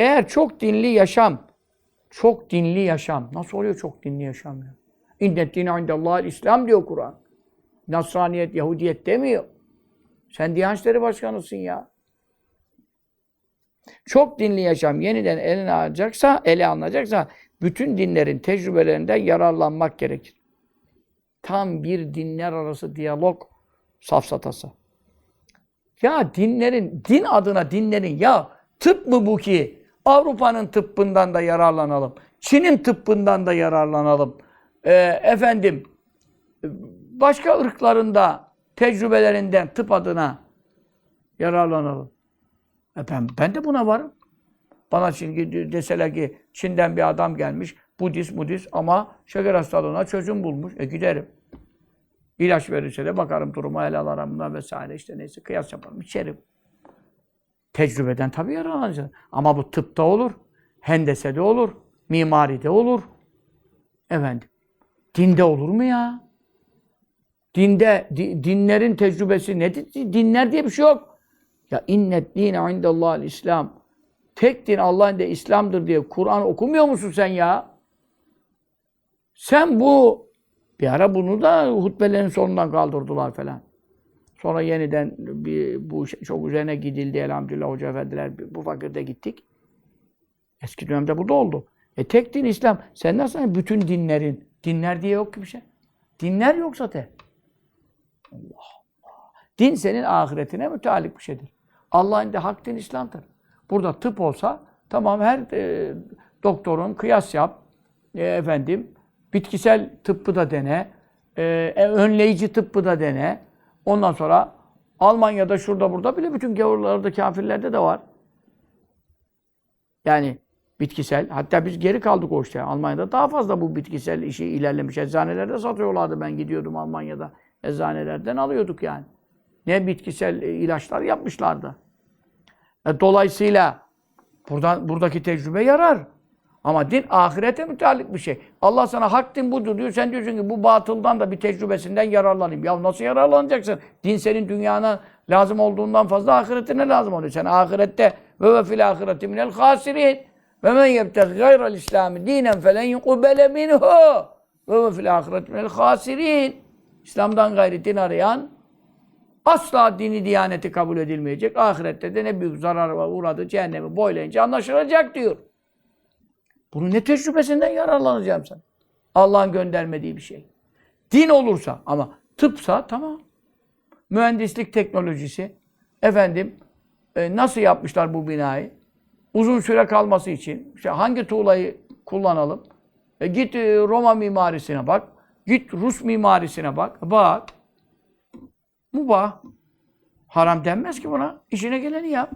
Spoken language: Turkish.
Eğer çok dinli yaşam, çok dinli yaşam. Nasıl oluyor çok dinli yaşam ya? İnnet dine indallahil İslam diyor Kur'an. Nasraniyet, Yahudiyet demiyor. Sen Diyanet İşleri Başkanısın ya. Çok dinli yaşam yeniden eline alacaksa, ele alınacaksa bütün dinlerin tecrübelerinden yararlanmak gerekir. Tam bir dinler arası diyalog safsatası. Ya dinlerin, din adına dinlerin ya tıp mı bu ki? Avrupa'nın tıbbından da yararlanalım. Çin'in tıbbından da yararlanalım. Ee, efendim, başka ırklarında tecrübelerinden tıp adına yararlanalım. E ben, ben de buna varım. Bana şimdi deseler ki Çin'den bir adam gelmiş, Budist, Budist ama şeker hastalığına çözüm bulmuş. E giderim. İlaç verirse de bakarım duruma, el alırım buna vesaire işte neyse kıyas yaparım, içerim. Tecrübeden tabii yararlanacağız. Ama bu tıpta olur, hendesede olur, mimaride olur. Efendim, dinde olur mu ya? Dinde, di- dinlerin tecrübesi nedir? Dinler diye bir şey yok. Ya innet dine indallahil İslam. Tek din Allah'ın de İslam'dır diye Kur'an okumuyor musun sen ya? Sen bu bir ara bunu da hutbelerin sonundan kaldırdılar falan. Sonra yeniden bir, bu çok üzerine gidildi elhamdülillah hoca efendiler. Bu fakirde gittik. Eski dönemde bu da oldu. E tek din İslam. Sen nasıl bütün dinlerin? Dinler diye yok ki bir şey. Dinler yok zaten. Allah Allah. Din senin ahiretine müteallik bir şeydir. Allah'ın de hak din İslam'dır. Burada tıp olsa tamam her e, doktorun kıyas yap. E, efendim bitkisel tıbbı da dene. E, e, önleyici tıbbı da dene. Ondan sonra Almanya'da şurada burada bile bütün gavurlarda kafirlerde de var. Yani bitkisel. Hatta biz geri kaldık o işte. Almanya'da daha fazla bu bitkisel işi ilerlemiş. Eczanelerde satıyorlardı. Ben gidiyordum Almanya'da. Eczanelerden alıyorduk yani. Ne bitkisel e, ilaçlar yapmışlardı. E, dolayısıyla buradan buradaki tecrübe yarar. Ama din ahirete müteallik bir şey. Allah sana hak din budur diyor. Sen diyorsun ki bu batıldan da bir tecrübesinden yararlanayım. Ya nasıl yararlanacaksın? Din senin dünyana lazım olduğundan fazla ahiretine lazım oluyor. Sen ahirette ve ve fil ahireti minel hasirin. Ve men yebtegi gayral İslami dinen felen yukubele minhu. Ve ve fil ahireti minel hasirin. İslam'dan gayri din arayan asla dini diyaneti kabul edilmeyecek. Ahirette de ne büyük zarara uğradı cehennemi boylayınca anlaşılacak diyor. Bunun ne tecrübesinden yararlanacağım sen? Allah'ın göndermediği bir şey. Din olursa ama tıpsa tamam. Mühendislik teknolojisi. Efendim e, nasıl yapmışlar bu binayı? Uzun süre kalması için. işte hangi tuğlayı kullanalım? E, git e, Roma mimarisine bak. Git Rus mimarisine bak. Bak. Mubah. Haram denmez ki buna. İşine geleni yap.